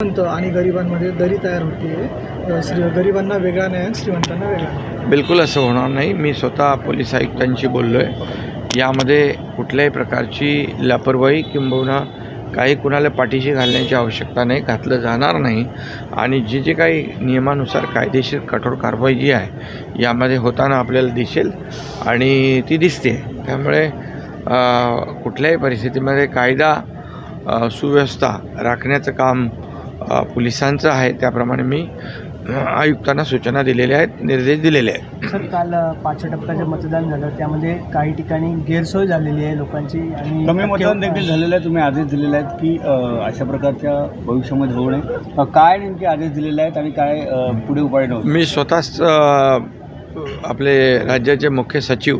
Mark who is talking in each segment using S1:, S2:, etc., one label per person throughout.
S1: श्रीमंत आणि गरिबांमध्ये दरी तयार होते. श्री गरिबांना वेगळा न्याय श्रीमंतांना वेगळा
S2: बिलकुल असं होणार नाही. मी स्वतः पोलीस आयुक्तांशी बोललो आहे यामध्ये कुठल्याही प्रकारची लापरवाही किंबहुना काही कुणाला पाठीशी घालण्याची आवश्यकता नाही घातलं जाणार नाही. आणि जे जे काही नियमानुसार कायदेशीर कठोर कारवाई जी आहे यामध्ये होताना आपल्याला दिसेल आणि ती दिसते. त्यामुळे कुठल्याही परिस्थितीमध्ये कायदा सुव्यवस्था राखण्याचं काम पोलिसांचं आहे त्याप्रमाणे मी आयुक्तांना सूचना दिलेल्या आहेत निर्देश दिलेले आहेत
S1: सर काल पाचव्या टप्प्याचं मतदान झालं त्यामध्ये काही ठिकाणी गैरसोय झालेली आहे लोकांची आणि
S3: कमी मतदान देखील झालेलं आहे तुम्ही आदेश दिलेले आहेत की अ, अशा प्रकारच्या भविष्यामध्ये होऊ नये अ, काय नेमके आदेश दिलेले आहेत आणि काय अ, पुढे उपाययोजना होतील?
S2: मी स्वतःच अ, आपले राज्याचे मुख्य सचिव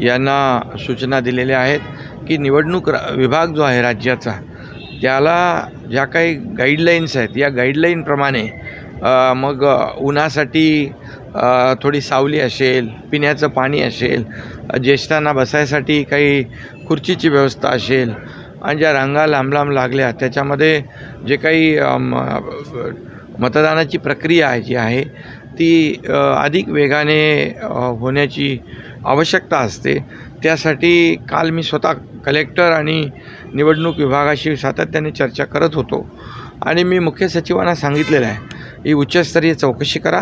S2: यांना सूचना दिलेल्या आहेत की निवडणूक रा विभाग जो आहे राज्याचा त्याला ज्या काही गाईडलाईन्स आहेत या गाईडलाईनप्रमाणे मग उन्हासाठी थोडी सावली असेल पिण्याचं पाणी असेल ज्येष्ठांना बसायसाठी काही खुर्चीची व्यवस्था असेल आणि ज्या रांगा लांब लांब लागल्या त्याच्यामध्ये जे काही मतदानाची प्रक्रिया आहे जी आहे ती अधिक वेगाने होण्याची आवश्यकता असते. त्यासाठी काल मी स्वतः कलेक्टर आणि निवडणूक विभागाशी सातत्याने चर्चा करत होतो. आणि मी मुख्य सचिवांना सांगितलेलं आहे ही उच्चस्तरीय चौकशी करा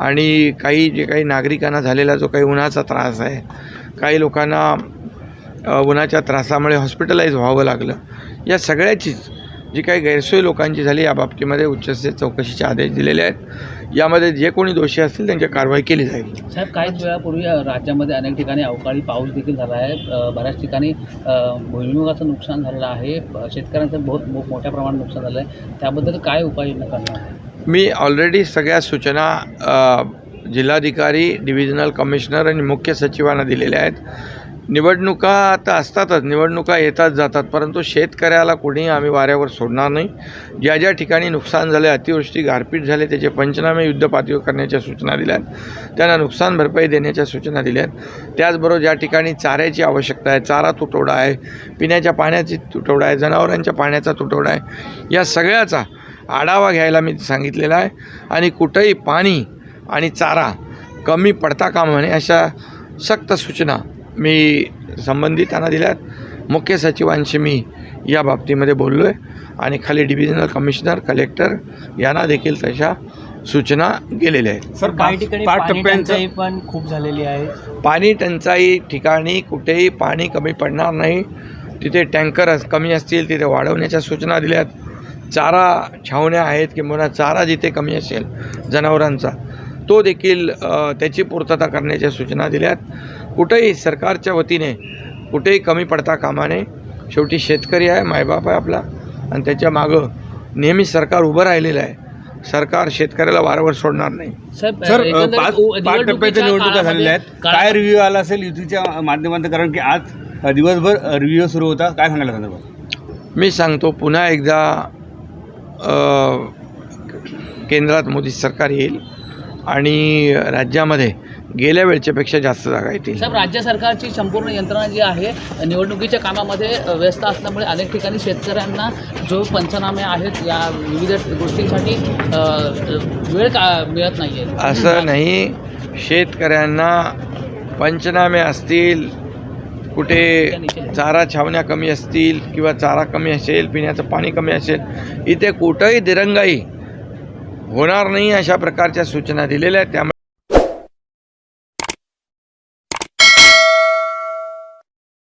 S2: आणि काही जे काही नागरिकांना झालेला जो काही उन्हाचा त्रास आहे काही लोकांना उन्हाच्या त्रासामुळे हॉस्पिटलाइज व्हावं लागलं या सगळ्याचीच जी काही गैरसोय लोकांची झाली या बाबतीमध्ये उच्चस्तरीय चौकशीचे आदेश दिलेले आहेत. यामध्ये जे कोणी दोषी असतील त्यांची कारवाई केली जाईल.
S4: साहेब काही वेळापूर्वी राज्यामध्ये अनेक ठिकाणी अवकाळी पाऊस देखील झाला आहे. बऱ्याच ठिकाणी भुईमुगाचं नुकसान झालेलं आहे. शेतकऱ्यांचं बहुत मोठ्या प्रमाणात नुकसान झालं आहे त्याबद्दल काय उपाययोजना करणार
S2: मी ऑलरेडी सगळ्या सूचना जिल्हाधिकारी डिव्हिजनल कमिशनर आणि मुख्य सचिवांना दिलेल्या आहेत. निवडणुका आता असतातच निवडणुका येतात जातात परंतु शेतकऱ्याला कोणीही आम्ही वाऱ्यावर सोडणार नाही. ज्या ज्या ठिकाणी नुकसान झाले अतिवृष्टी गारपीट झाले त्याचे पंचनामे युद्धपातळीवर करण्याच्या सूचना दिल्या आहेत. त्यांना नुकसान भरपाई देण्याच्या सूचना दिल्या आहेत. त्याचबरोबर ज्या ठिकाणी चाऱ्याची आवश्यकता आहे चारा तुटवडा आहे पिण्याच्या पाण्याची तुटवडा आहे जनावरांच्या पाण्याचा तुटवडा आहे या सगळ्याचा आढावा घ्यायला मी सांगितलेला आहे. आणि कुठंही पाणी आणि चारा कमी पडता कामा नये अशा सक्त सूचना मी संबंधितांना दिल्यात मुख्य सचिवांशी मी या बाबतीमध्ये बोललो आहे आणि खाली डिव्हिजनल कमिशनर कलेक्टर यांना देखील तशा सूचना गेलेल्या आहेत.
S3: सर
S1: काही
S3: पाच
S1: ठिकाणी
S3: पाच
S1: पाणी
S3: टप्प्यांचं
S1: टंचाई पण खूप झालेली आहे.
S2: पाणी टंचाई ठिकाणी कुठेही पाणी कमी पडणार नाही. तिथे टँकर अस- कमी असतील तिथे वाढवण्याच्या सूचना दिल्यात. चारा छावण्या आहेत किंवा चारा जिथे कमी असेल जनावरांचा तो देखील त्याची पूर्तता करण्याच्या सूचना दिल्यात. कुठेही सरकारच्या वतीने कुठेही कमी पडता कामा नये. शेवटी शेतकरी आहे मायबाप आहे आपला. आणि त्याच्या मागं नेहमी सरकार उभं राहिलेलं आहे. सरकार शेतकऱ्याला वारंवार सोडणार नाही.
S3: सर पाच पाच टप्प्याच्या निवडणुका झालेल्या आहेत. काय रिव्ह्यू आला असेल युतीच्या माध्यमातून? कारण की आज दिवसभर रिव्ह्यू सुरू होता. काय सांगायला संदर्भात
S2: मी सांगतो पुन्हा एकदा केंद्रात मोदी सरकार येईल आणि राज्यामध्ये गेल्या वेळच्यापेक्षा जास्त जागा येतील.
S4: साहेब राज्य सरकारची संपूर्ण यंत्रणा जी आहे निवडणुकीच्या कामामध्ये व्यस्त असल्यामुळे अनेक ठिकाणी शेतकऱ्यांना जो पंचनामे आहेत या विविध गोष्टींसाठी अ, वेळ का मिळत नाही आहे
S2: असं नाही. शेतकऱ्यांना पंचनामे असतील कुठे चारा छावण्या कमी असतील किंवा चारा कमी असेल पिण्याचं पाणी कमी असेल इथे कुठंही दिरंगाई होणार नाही अशा प्रकारच्या सूचना दिलेल्या आहेत. त्यामुळे